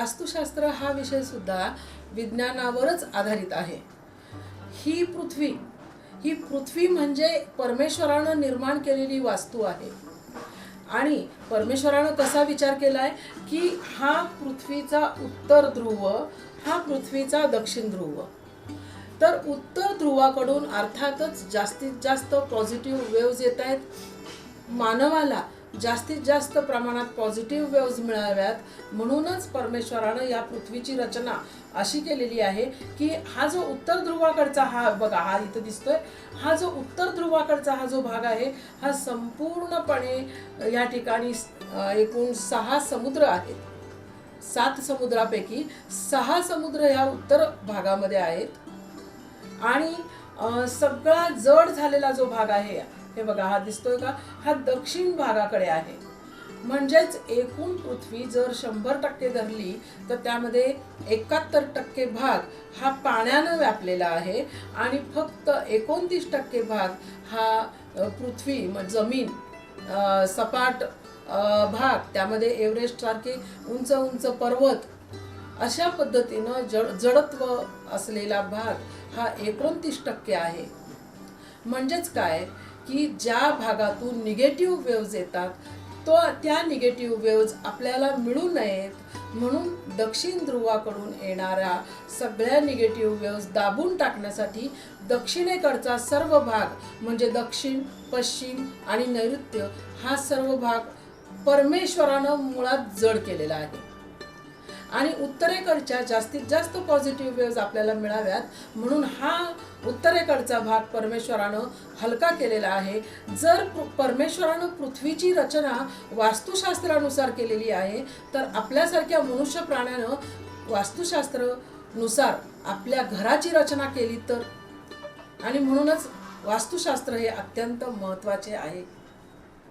वास्तुशास्त्र हा विषय सुद्धा विज्ञानावरच आधारित आहे. ही पृथ्वी ही पृथ्वी म्हणजे परमेश्वरानं निर्माण केलेली वास्तू आहे. आणि परमेश्वरानं कसा विचार केला आहे की हा पृथ्वीचा उत्तर ध्रुव हा पृथ्वीचा दक्षिण ध्रुव. तर उत्तर ध्रुवाकडून अर्थातच जास्तीत जास्त पॉझिटिव्ह वेव्ज येत आहेत. मानवाला जास्तीत जास्त प्रमाणात पॉझिटिव्ह वेव्ज मिळाव्यात. म्हणूनच परमेश्वरानं या पृथ्वीची रचना अशी केलेली आहे की हा जो उत्तर ध्रुवाकडचा हा बघा हा इथं दिसतोय. हा जो उत्तर ध्रुवाकडचा हा जो भाग आहे हा संपूर्णपणे या ठिकाणी एकूण सहा समुद्र आहेत. सात समुद्रापैकी सहा समुद्र ह्या उत्तर भागामध्ये आहेत. आणि सगळा जड झालेला जो भाग आहे हे बघा हा दिसतोय का? हा दक्षिण भागाकडे आहे. म्हणजेच एकूण पृथ्वी जर शंभर टक्के धरली तर त्यामध्ये एकाहत्तर टक्के भाग हा पाण्यानं व्यापलेला आहे आणि फक्त एकोणतीस टक्के भाग हा पृथ्वी मग जमीन सपाट भाग त्यामध्ये एव्हरेस्ट सारखे उंच उंच पर्वत अशा पद्धतीनं जड जडत्व असलेला भाग हा एकोणतीस टक्के आहे. म्हणजेच काय? की ज्या भागातून निगेटिव्ह वेव्ज येतात तो त्या निगेटिव्ह वेव्ज आपल्याला मिळू नयेत. म्हणून दक्षिण ध्रुवाकडून येणाऱ्या सगळ्या निगेटिव्ह वेव्ज दाबून टाकण्यासाठी दक्षिणेकडचा सर्व भाग म्हणजे दक्षिण पश्चिम आणि नैऋत्य हा सर्व भाग परमेश्वरानं मुळात जड केलेला आहे. आणि उत्तरेकडच्या जास्तीत जास्त पॉझिटिव्ह वेव्ज आपल्याला मिळाव्यात. म्हणून हा उत्तरेकडचा भाग परमेश्वरानं हलका केलेला आहे. जर पृ- परमेश्वरानं पृथ्वीची रचना वास्तुशास्त्रानुसार केलेली आहे तर आपल्यासारख्या मनुष्य प्राण्यानं वास्तुशास्त्रानुसार आपल्या घराची रचना केली तर. आणि म्हणूनच वास्तुशास्त्र हे अत्यंत महत्त्वाचे आहे.